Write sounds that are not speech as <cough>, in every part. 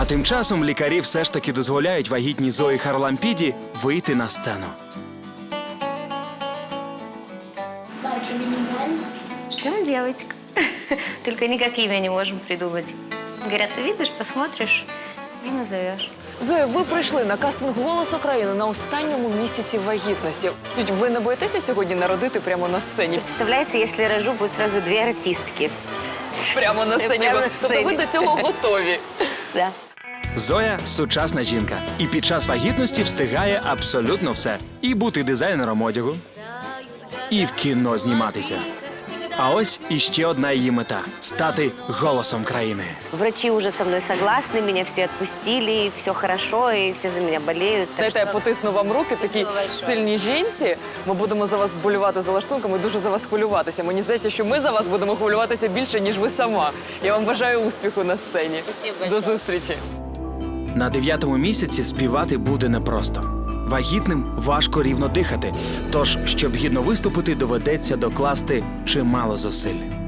А тим часом лікарі все ж таки дозволяють вагітній Зої Харлампіді вийти на сцену. Ждем девочка. Только никак имя не можем придумать. Говорят, увидишь, посмотришь и назовешь. Зоя, ви прийшли на кастинг «Голос України» на останньому місяці вагітності. Скажіть, Ви не боїтеся сьогодні народити прямо на сцені? Представляете, если рожу, будет сразу две артистки. Прямо на <laughs> сцені. Прямо на Тобто ви сцені. до цього <laughs> готові. Да. Зоя сучасна жінка, і під час вагітності встигає абсолютно все: і бути дизайнером одягу, і в кіно зніматися. А ось іще одна її мета стати голосом країни. Врачи уже со мной согласны, меня все отпустили, все хорошо, и все за меня болеют. так я потисну вам руки, Спасибо большое. сильній жінці. Ми будемо за вас вболівати за лаштунками, дуже за вас хвилюватися. Мені здається, що ми за вас будемо хвилюватися більше, ніж ви сама. Я вам бажаю успіху на сцені. Спасибо До большое. зустрічі. На дев'ятому місяці співати буде непросто. Вагітним важко рівно дихати. Тож, щоб гідно виступити, доведеться докласти чимало зусиль.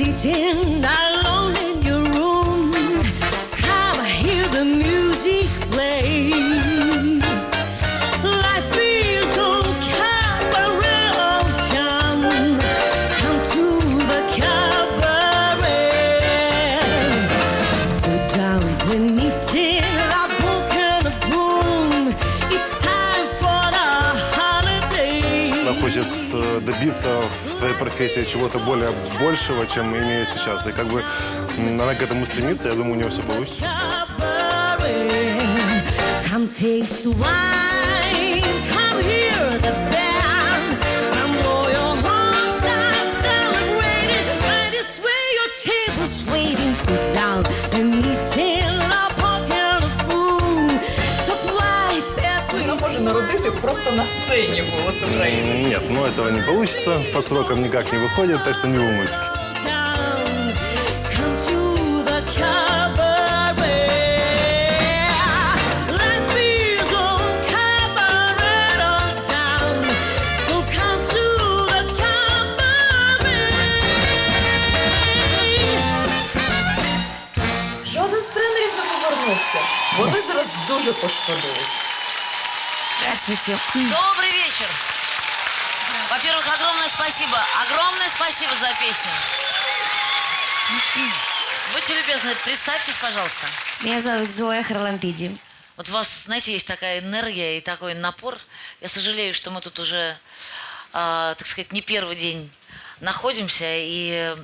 Sitting alone in your room? Come hear the music play. Life is cabaret town. Come to the cabaret. The хочет э, добиться в своей профессии чего-то более большего, чем имеет сейчас. И как бы она к этому стремится, я думаю, у нее все получится. Come taste wine, come hear the Вона може everything. народити просто на сцені голос України. М, Нет, ну этого не получится. По срокам никак не выходит, так что не волнуйтесь. down. Come to the cabaret. Life is on cabaret on town. So come to the cabaret. Жоден з тренерів не повернувся. Вони зараз дуже пошкодують. Здравствуйте. Добрый вечер. Во-первых, огромное спасибо. Огромное спасибо за песню. Будьте любезны, представьтесь, пожалуйста. Меня зовут Зоя Харлампиди. Вот у вас, знаете, есть такая энергия и такой напор. Я сожалею, что мы тут уже, а, так сказать, не первый день находимся, и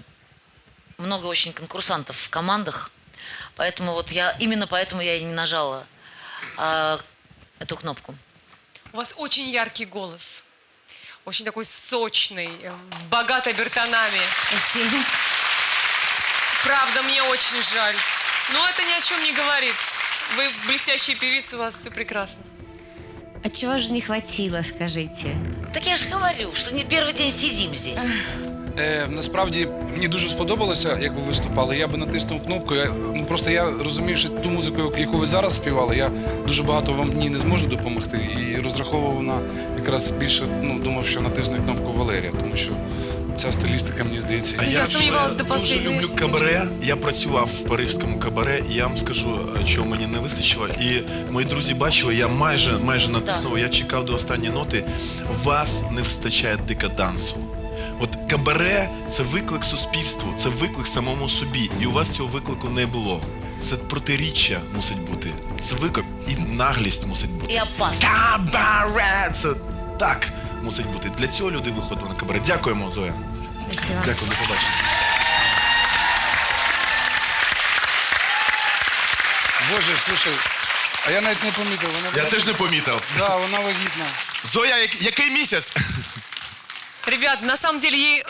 много очень конкурсантов в командах. Поэтому вот я, именно поэтому я и не нажала а, эту кнопку. У вас очень яркий голос. Очень такой сочный, э, богат обертонами. Спасибо. Правда, мне очень жаль. Но это ни о чем не говорит. Вы блестящая певица, у вас все прекрасно. А чего же не хватило, скажите? Так я же говорю, что не первый день сидим здесь. Е, насправді мені дуже сподобалося, як ви виступали. Я би натиснув кнопку. Я, ну просто я розумію, що ту музику, яку ви зараз співали, я дуже багато вам в ній не зможу допомогти. І розраховував на якраз більше, ну думав, що натисне кнопку Валерія, тому що ця стилістика, мені здається, А Я я, сумнівалась до дуже люблю кабаре. Я працював в парижському кабаре, і я вам скажу, чого мені не вистачило. І мої друзі бачили, я майже майже натиснув, я чекав до останньої ноти. Вас не вистачає декадансу. От кабаре це виклик суспільству, це виклик самому собі. І у вас цього виклику не було. Це протиріччя мусить бути. Це виклик і наглість мусить бути. І опасність. Кабаре! Це так мусить бути. Для цього люди виходили на кабаре. Дякуємо, Зоя. Спасибо. Дякую, до побачення. Боже, слушай, а я навіть не помітив. Вона Я теж не помітив. да, вона вагітна. Зоя, як- який місяць? Ребят, на самом деле ей э,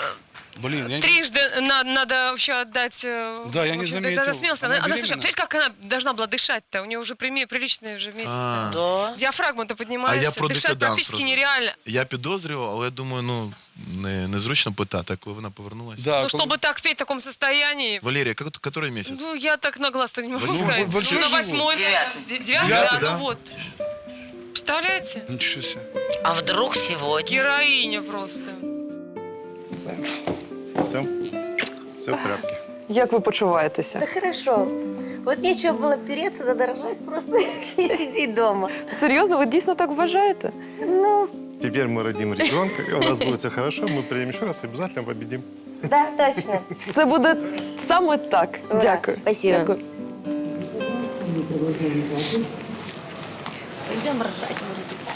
Блин, я... Трижды на- надо вообще отдать... э, Да, я в не общем-то, заметил. это смелость. Она Она, она, слушай, беременна? представляете, как она должна была дышать-то? У нее уже прими- приличные уже месяцы. А. Да. Диафрагма-то А поднимается. я про Дышать декаданс практически просто. нереально. Я підозрював, але думаю, ну не, незручно питати, а коли вона повернулася. Да, Ну, коли- чтобы так петь в таком состоянии, Валерія, як, який місяць? ну, я так на глаз-то не могу Ну, сказать. большой Ну, на живот. восьмой. Девятый. Де- Девятый, Девятый, да, да? ну вот. Представляете? Нічого себе. А вдруг сегодня? Героиня просто. Все. Все в порядке. Як ви почуваєтеся? Да хорошо. Вот нечего было переться, надо рожать просто <laughs> и сидеть дома. Серйозно, ви дійсно так вважаєте? Ну, Теперь мы родим ребенка, и у нас будет все хорошо. Мы приедем еще раз и обязательно победим. да, точно. Це буде саме так. Ура. Дякую. Спасибо. Дякую. Пойдем может быть.